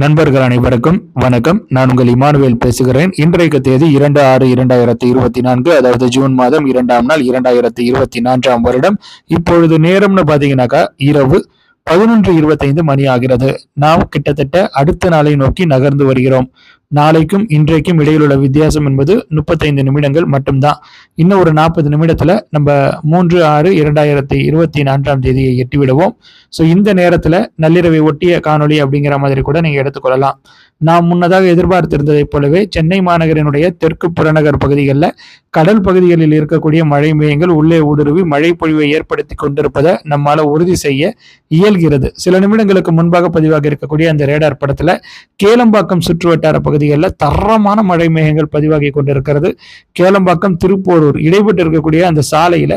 நண்பர்கள் அனைவருக்கும் வணக்கம். நான் உங்கள் இமானுவேல் பேசுகிறேன். இன்றைக்கு தேதி இரண்டு ஆறு இரண்டாயிரத்தி இருபத்தி நான்கு அதாவது ஜூன் மாதம் இரண்டாம் நாள் இரண்டாயிரத்தி இருபத்தி நான்காம் வருடம். இப்பொழுது நேரம்னு பார்த்தீங்கன்னாக்கா இரவு பதினொன்று இருபத்தைந்து மணி ஆகிறது. நாம் கிட்டத்தட்ட அடுத்த நாளை நோக்கி நகர்ந்து வருகிறோம். நாளைக்கும் இன்றைக்கும் இடையில் உள்ள வித்தியாசம் என்பது முப்பத்தைந்து நிமிடங்கள் மட்டும்தான். இன்னும் ஒரு நாற்பது நிமிடத்துல நம்ம மூன்று ஆறு இரண்டாயிரத்தி இருபத்தி நான்காம் தேதியை எட்டிவிடுவோம். ஸோ இந்த நேரத்துல நள்ளிரவை ஒட்டிய காணொளி அப்படிங்கிற மாதிரி கூட நீங்க எடுத்துக்கொள்ளலாம். நாம் முன்னதாக எதிர்பார்த்திருந்ததைப் போலவே சென்னை மாநகரினுடைய தெற்கு புறநகர் பகுதிகளில் கடல் பகுதிகளில் இருக்கக்கூடிய மழை மேயங்கள் உள்ளே ஊடுருவி மழை பொழிவை ஏற்படுத்தி கொண்டிருப்பதை நம்மால உறுதி செய்ய இயல்கிறது. சில நிமிடங்களுக்கு முன்பாக பதிவாக இருக்கக்கூடிய அந்த ரேடார் படத்துல கேளம்பாக்கம் சுற்றுவட்டார பகுதிகளில் தரமான மழை மேகங்கள் பதிவாகி கொண்டிருக்கிறது. கேளம்பாக்கம் திருப்போரூர் இடைப்பட்டு இருக்கக்கூடிய அந்த சாலையில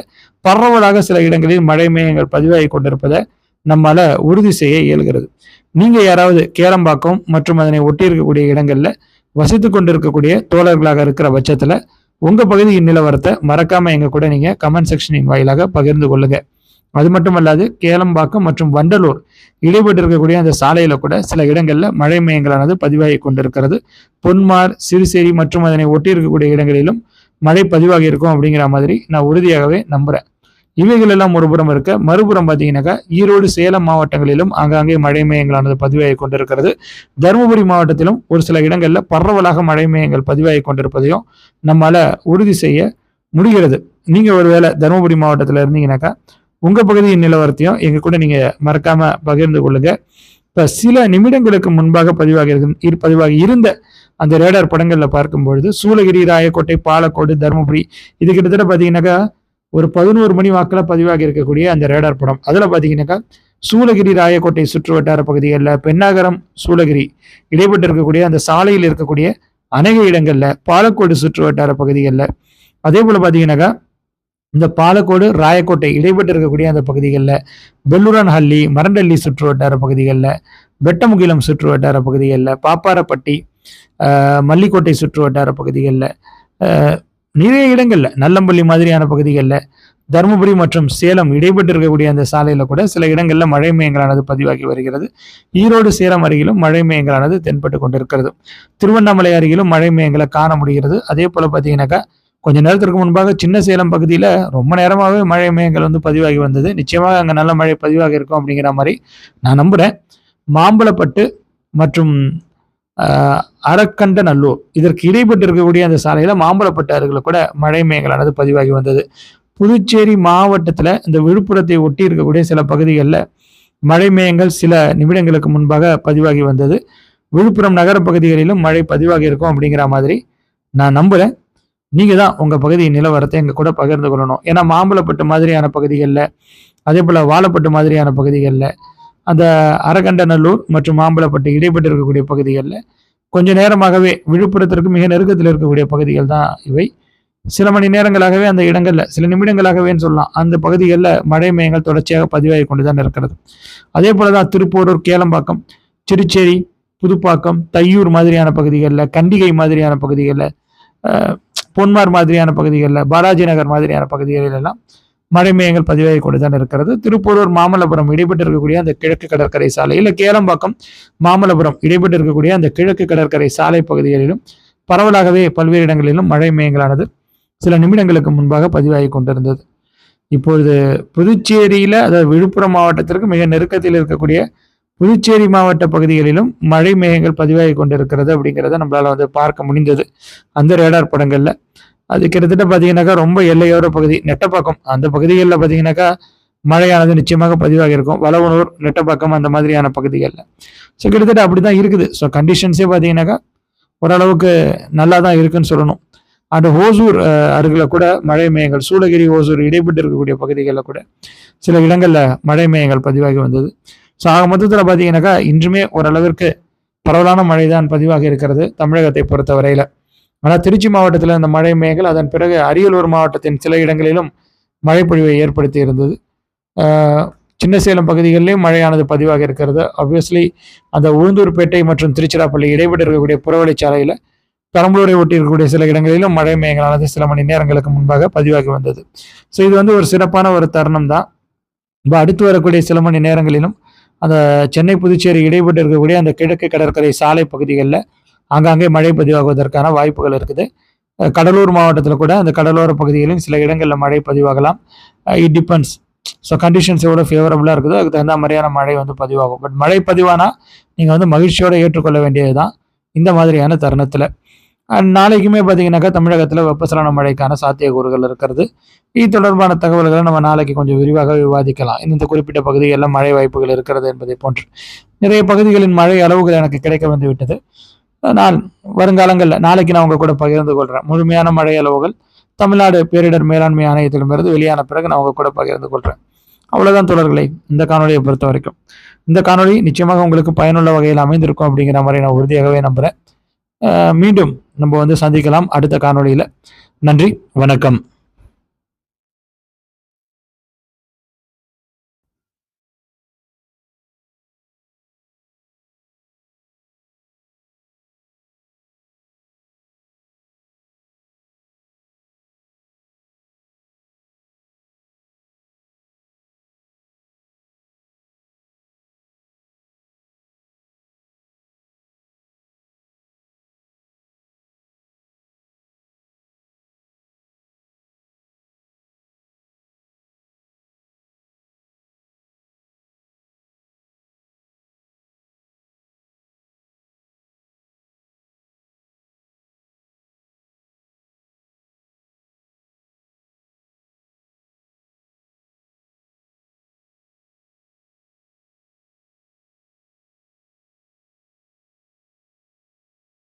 பரவலாக சில இடங்களில் மழை மேகங்கள் பதிவாகி கொண்டிருப்பதை நம்மால உறுதி செய்ய இயல்கிறது. நீங்க யாராவது கேளம்பாக்கம் மற்றும் அதனை ஒட்டி இருக்கக்கூடிய இடங்கள்ல வசித்து கொண்டிருக்கக்கூடிய தோழர்களாக இருக்கிற பட்சத்துல உங்க பகுதியின் நிலவரத்தை மறக்காம எங்க கூட நீங்க கமெண்ட் செக்ஷனின் வாயிலாக பகிர்ந்து கொள்ளுங்க. அது மட்டும் அல்லாது கேளம்பாக்கம் மற்றும் வண்டலூர் இடைப்பட்டு இருக்கக்கூடிய அந்த சாலையில கூட சில இடங்கள்ல மழை மையங்களானது பதிவாகி கொண்டிருக்கிறது. பொன்மார் சிறுசேரி மற்றும் அதனை ஒட்டி இருக்கக்கூடிய இடங்களிலும் மழை பதிவாகி இருக்கும் அப்படிங்கிற மாதிரி நான் உறுதியாகவே நம்புறேன். இவைகள் எல்லாம் ஒருபுறம் இருக்க மறுபுறம் பார்த்தீங்கன்னாக்கா ஈரோடு சேலம் மாவட்டங்களிலும் ஆங்காங்கே மழை மையங்களானது பதிவாகி கொண்டிருக்கிறது. தருமபுரி மாவட்டத்திலும் ஒரு சில இடங்கள்ல பரவலாக மழை மையங்கள் பதிவாகி கொண்டிருப்பதையும் நம்மால உறுதி செய்ய முடிகிறது. நீங்க ஒருவேளை தருமபுரி மாவட்டத்தில் இருந்தீங்கன்னாக்கா உங்க பகுதியின் நிலவரத்தையும் எங்க கூட நீங்க மறக்காம பகிர்ந்து கொள்ளுங்க. இப்ப சில நிமிடங்களுக்கு முன்பாக பதிவாக இருக்கு பதிவாக இருந்த அந்த ரேடார் படங்கள்ல பார்க்கும் பொழுது சூளகிரி ராயக்கோட்டை பாலக்கோடு தருமபுரி இது கிட்டத்தட்ட பாத்தீங்கன்னாக்கா ஒரு பதினோரு மணி வாக்கில் பதிவாக இருக்கக்கூடிய அந்த ரேடார் படம். அதில் பார்த்தீங்கன்னாக்கா சூளகிரி ராயக்கோட்டை சுற்று வட்டார பகுதிகளில் பெண்ணாகரம் சூளகிரி இடைப்பட்டு இருக்கக்கூடிய அந்த சாலையில் இருக்கக்கூடிய அநேக இடங்களில் பாலக்கோடு சுற்று வட்டார பகுதிகளில். அதே போல் பார்த்தீங்கன்னாக்கா இந்த பாலக்கோடு ராயக்கோட்டை இடைப்பட்டு இருக்கக்கூடிய அந்த பகுதிகளில் வெள்ளுரன்ஹள்ளி மரண்டள்ளி சுற்று வட்டார பகுதிகளில் வெட்டமுகிலம் சுற்று வட்டார பகுதிகளில் பாப்பாரப்பட்டி மல்லிக்கோட்டை சுற்று வட்டார பகுதிகளில் நிறைய இடங்களில் நல்லம்பள்ளி மாதிரியான பகுதிகளில் தருமபுரி மற்றும் சேலம் இடைப்பட்டு இருக்கக்கூடிய அந்த சாலையில் கூட சில இடங்களில் மழை மையங்களானது பதிவாகி வருகிறது. ஈரோடு சேலம் அருகிலும் மழை மையங்களானது தென்பட்டு கொண்டிருக்கிறது. திருவண்ணாமலை அருகிலும் மழை மையங்களை காண முடிகிறது. அதே போல் பார்த்தீங்கன்னாக்கா கொஞ்ச நேரத்திற்கு முன்பாக சின்ன சேலம் பகுதியில் ரொம்ப நேரமாகவே மழை மேயங்கள் வந்து பதிவாகி வந்தது. நிச்சயமாக அங்கே நல்ல மழை பதிவாக இருக்கும் அப்படிங்கிற மாதிரி நான் நம்புகிறேன் மாம்பழப்பட்டு மற்றும் அரக்கண்ட நல்லூர் இதற்கு இடைப்பட்டு இருக்கக்கூடிய அந்த சாலையில் மாம்பழப்பட்டு அருகில் கூட மழை மேகலானது பதிவாகி வந்தது. புதுச்சேரி மாவட்டத்தில் இந்த விழுப்புரத்தை ஒட்டி இருக்கக்கூடிய சில பகுதிகளில் மழை மேயங்கள் சில நிமிடங்களுக்கு முன்பாக பதிவாகி வந்தது. விழுப்புரம் நகர பகுதிகளிலும் மழை பதிவாகி இருக்கும் அப்படிங்கிற மாதிரி நான் நம்புகிறேன் நீங்கள் தான் உங்கள் பகுதியின் நிலவரத்தை எங்கள் கூட பகிர்ந்து கொள்ளணும். ஏன்னா மாம்பழப்பட்டு மாதிரியான பகுதிகளில் அதே போல் வாழப்பட்டு மாதிரியான பகுதிகளில் அந்த அரகண்டநல்லூர் மற்றும் மாம்பழப்பட்டு இடைப்பட்டு இருக்கக்கூடிய பகுதிகளில் கொஞ்ச நேரமாகவே விழுப்புரத்திற்கு மிக நெருக்கத்தில் இருக்கக்கூடிய பகுதிகள் தான் இவை. சில மணி நேரங்களாகவே அந்த இடங்களில் சில நிமிடங்களாகவேன்னு சொல்லலாம் அந்த பகுதிகளில் மழை மையங்கள் தொடர்ச்சியாக பதிவாகி கொண்டு தான் இருக்கிறது. அதே போல தான் திருப்பூரூர் கேளம்பாக்கம் திருச்சேரி புதுப்பாக்கம் தையூர் மாதிரியான பகுதிகளில் கண்டிகை மாதிரியான பகுதிகளில் பொன்மார் மாதிரியான பகுதிகளில் பாலாஜி நகர் மாதிரியான பகுதிகளிலெல்லாம் மழை மேகங்கள் பதிவாகி கொண்டுதான் இருக்கிறது. திருப்பூரூர் மாமல்லபுரம் இடைப்பட்டு இருக்கக்கூடிய அந்த கிழக்கு கடற்கரை சாலை இல்லை கேளம்பாக்கம் மாமல்லபுரம் இடைப்பட்டு இருக்கக்கூடிய அந்த கிழக்கு கடற்கரை சாலை பகுதிகளிலும் பரவலாகவே பல்வேறு இடங்களிலும் மழை மேகங்களானது சில நிமிடங்களுக்கு முன்பாக பதிவாகி கொண்டிருந்தது. இப்பொழுது புதுச்சேரியில் அதாவது விழுப்புரம் மாவட்டத்திற்கு மிக நெருக்கத்தில் இருக்கக்கூடிய புதுச்சேரி மாவட்ட பகுதிகளிலும் மழை மேகங்கள் பதிவாகி கொண்டிருக்கிறது அப்படிங்கிறத நம்மளால வந்து பார்க்க முடிந்தது. அந்த ரேடார் படங்கள்ல. அது கிட்டத்தட்ட பார்த்தீங்கன்னாக்கா ரொம்ப எல்லையோர பகுதி நெட்டப்பாக்கம். அந்த பகுதிகளில் பார்த்தீங்கன்னாக்கா மழையானது நிச்சயமாக பதிவாக இருக்கும். வளவனூர் நெட்டப்பாக்கம் அந்த மாதிரியான பகுதிகளில். ஸோ கிட்டத்தட்ட அப்படி தான் இருக்குது ஸோ கண்டிஷன்ஸே பார்த்தீங்கன்னாக்கா ஓரளவுக்கு நல்லா தான் இருக்குன்னு சொல்லணும். அந்த ஹோசூர் அருகில் கூட மழை மேயங்கள் சூளகிரி ஓசூர் இடைப்பட்டு இருக்கக்கூடிய பகுதிகளில் கூட சில இடங்களில் மழை மேயங்கள் பதிவாகி வந்தது. ஸோ ஆக மொத்தத்தில் பார்த்தீங்கன்னாக்கா இன்றுமே ஓரளவிற்கு பரவலான மழை தான் பதிவாக இருக்கிறது தமிழகத்தை பொறுத்த வரையில் ஆனால் திருச்சி மாவட்டத்தில் இந்த மழை மேகல் அதன் பிறகு அரியலூர் மாவட்டத்தின் சில இடங்களிலும் மழைப்பொழிவை ஏற்படுத்தி இருந்தது. சின்ன சேலம் பகுதிகளிலும் மழையானது பதிவாக இருக்கிறது. ஆப்வியஸ்லி அந்த உளுந்தூர்பேட்டை மற்றும் திருச்சிராப்பள்ளி இடைப்பட்டு இருக்கக்கூடிய புறவழிச்சாலையில் பெரம்பலூரை ஒட்டி இருக்கக்கூடிய சில இடங்களிலும் மழை மேகலானது சில மணி நேரங்களுக்கு முன்பாக பதிவாகி வந்தது. ஸோ இது வந்து ஒரு சிறப்பான ஒரு தருணம் தான். இப்போ அடுத்து வரக்கூடிய சில மணி நேரங்களிலும் அந்த சென்னை புதுச்சேரி இடைப்பட்டு இருக்கக்கூடிய அந்த கிழக்கு கடற்கரை சாலை பகுதிகளில் ஆங்காங்கே மழை பதிவாகுவதற்கான வாய்ப்புகள் இருக்குது. கடலூர் மாவட்டத்தில் கூட அந்த கடலோர பகுதிகளில் சில இடங்களில் மழை பதிவாகலாம். இட் டிபெண்ட்ஸ் ஸோ கண்டிஷன்ஸ் எவ்வளோ ஃபேவரபுளாக இருக்குதோ அதுக்கு தகுந்த மாதிரியான மழை வந்து பதிவாகும். பட் மழை பதிவானால் நீங்கள் வந்து மகிழ்ச்சியோடு ஏற்றுக்கொள்ள வேண்டியது தான் இந்த மாதிரியான தருணத்தில். நாளைக்குமே பார்த்தீங்கன்னாக்கா தமிழகத்தில் வெப்பசலன மழைக்கான சாத்தியக்கூறுகள் இருக்கிறது. இது தொடர்பான தகவல்களை நம்ம நாளைக்கு கொஞ்சம் விரிவாக விவாதிக்கலாம். இந்த குறிப்பிட்ட பகுதிகளில் மழை வாய்ப்புகள் இருக்கிறது என்பதை போன்று. நிறைய பகுதிகளின் மழை அளவுகள் எனக்கு கிடைக்க வந்து விட்டது. நான் வருங்காலங்களில் நாளைக்கு நான் உங்கள் கூட பகிர்ந்து கொள்கிறேன் முழுமையான மழை அளவுகள் தமிழ்நாடு பேரிடர் மேலாண்மை ஆணையத்திடமிருந்து வெளியான பிறகு நான் உங்க கூட பகிர்ந்து கொள்கிறேன் அவ்வளோதான் தொடர்களை இந்த காணொலியை பொறுத்த வரைக்கும். இந்த காணொளி நிச்சயமாக உங்களுக்கு பயனுள்ள வகையில் அமைந்திருக்கும் அப்படிங்கிற மாதிரி நான் உறுதியாகவே நம்புகிறேன் மீண்டும் நம்ம வந்து சந்திக்கலாம் அடுத்த காணொளியில். நன்றி வணக்கம்.